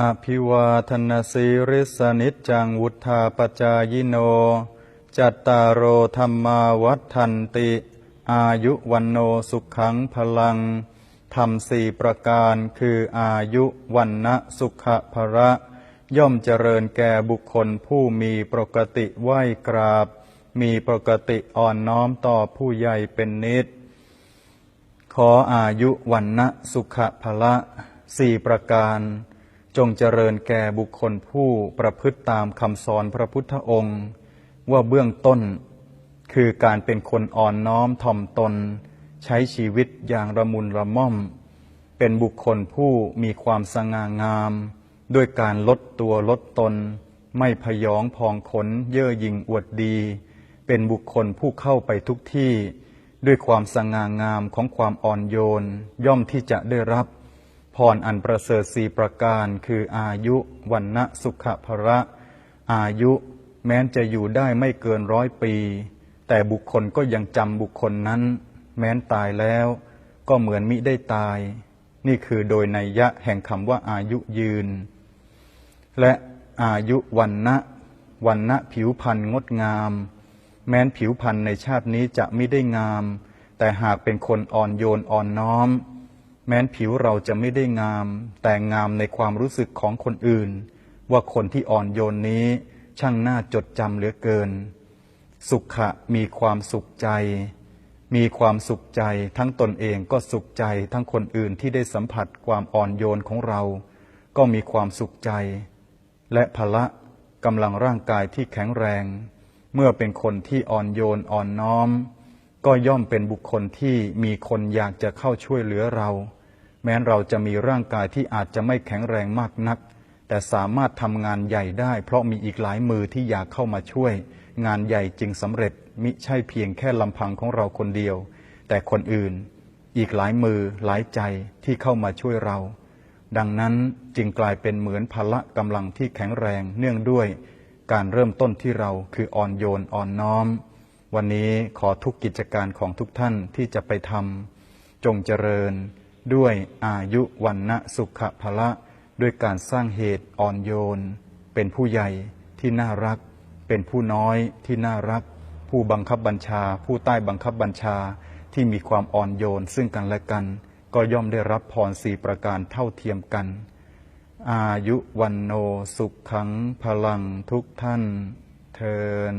อภิวาทนาสีริสนิจังวุธาปจายโน จัตตารโอธรรมาวัฏันติ อายุวันโนสุขังพลังธรรมสี่ประการคืออายุวันนะสุขภระ ย่อมเจริญแก่บุคคลผู้มีปกติไหวกราบ มีปกติอ่อนน้อมต่อผู้ใหญ่เป็นนิด ขออายุวันนะสุขภละสี่ประการ จงเจริญแก่บุคคลผู้ประพฤติตามคำสอนพระพุทธองค์ ว่าเบื้องต้น คือการเป็นคนอ่อนน้อมถ่อมตน ใช้ชีวิตอย่างระมุนระม่อม เป็นบุคคลผู้มีความสง่างาม ด้วยการลดตัวลดตน ไม่พยองพองขนเย่อหยิ่งอวดดี เป็นบุคคลผู้เข้าไปทุกที่ ด้วยความสง่างามของความอ่อนโยนย่อมที่จะได้รับ พรอันประเสริฐสีประการ คืออายุวันนะสุขภระ อายุแม้นจะอยู่ได้ไม่เกินร้อยปี แต่บุคคลก็ยังจำบุคคลนั้น แม้นตายแล้ว ก็เหมือนมิได้ตาย นี่คือโดยนัยยะแห่งคำว่าอายุยืน และอายุวันนะวันนะผิวพรรณงดงาม แม้นผิวพรรณในชาตินี้จะไม่ได้งาม แต่หากเป็นคนอ่อนโยนอ่อนน้อม แม้นผิวเราจะไม่ได้งาม แต่งามในความรู้สึกของคนอื่น ว่าคนที่อ่อนโยนนี้ช่างน่าจดจำเหลือเกิน สุขะมีความสุขใจ มีความสุขใจทั้งตนเองก็สุขใจทั้งคนอื่นที่ได้สัมผัสความอ่อนโยนของเรา ก็มีความสุขใจ และพละกำลังร่างกายที่แข็งแรง เมื่อเป็นคนที่อ่อนโยนอ่อนน้อม ก็ย่อมเป็นบุคคลที่มีคนอยากจะเข้าช่วยเหลือเรา แม้เราจะมีร่างกายที่อาจจะไม่แข็งแรงมากนัก แต่สามารถทำงานใหญ่ได้ เพราะมีอีกหลายมือที่อยากเข้ามาช่วย งานใหญ่จึงสำเร็จมิใช่เพียงแค่ลำพังของเราคนเดียว แต่คนอื่น อีกหลายมือหลายใจที่เข้ามาช่วยเรา ดังนั้นจึงกลายเป็นเหมือนพละกำลังที่แข็งแรงเนื่องด้วย การเริ่มต้นที่เราคืออ่อนโยนอ่อนน้อม วันนี้ขอทุกกิจการของทุกท่านที่จะไปทำจงเจริญด้วยอายุวันนะสุขภละ ด้วยการสร้างเหตุอ่อนโยน เป็นผู้ใหญ่ที่น่ารัก เป็นผู้น้อยที่น่ารัก ผู้บังคับบัญชา ผู้ใต้บังคับบัญชาที่มีความอ่อนโยนซึ่งกันและกัน ก็ย่อมได้รับพรสี่ประการเท่าเทียมกัน อายุวันโนสุขขังพลังทุกท่านเทิน